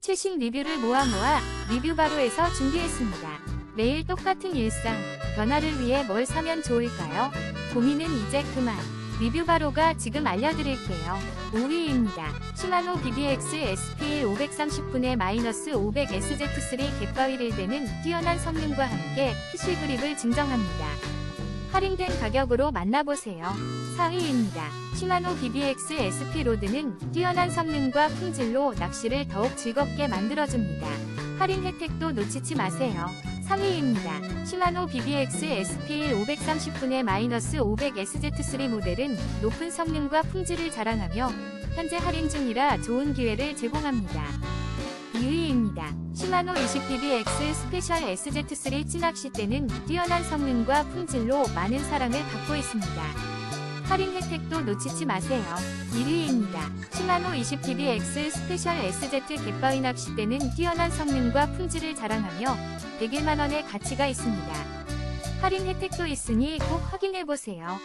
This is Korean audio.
최신 리뷰를 모아 모아 리뷰 바로에서 준비했습니다. 매일 똑같은 일상, 변화를 위해 뭘 사면 좋을까요? 고민은 이제 그만. 리뷰 바로가 지금 알려드릴게요. 5위입니다. 시마노 BBX SP 530분의 마이너스 500SZ3 갯바위를 대는 뛰어난 성능과 함께 피쉬 그립을 증정합니다. 할인된 가격으로 만나보세요. 4위입니다. 시마노 BBX SP 로드는 뛰어난 성능과 품질로 낚시를 더욱 즐겁게 만들어줍니다. 할인 혜택도 놓치지 마세요. 3위입니다. 시마노 BBX SP 530분의 마이너스 500SZ3 모델은 높은 성능과 품질을 자랑하며 현재 할인 중이라 좋은 기회를 제공합니다. 2위입니다. 시마노 20PBX 스페셜 SZ3 찌낚시 때는 뛰어난 성능과 품질로 많은 사랑을 받고 있습니다. 할인 혜택도 놓치지 마세요. 1위입니다. 시마노 20PBX 스페셜 SZ 갯바위 낚싯대는 뛰어난 성능과 품질을 자랑하며 101만원의 가치가 있습니다. 할인 혜택도 있으니 꼭 확인해보세요.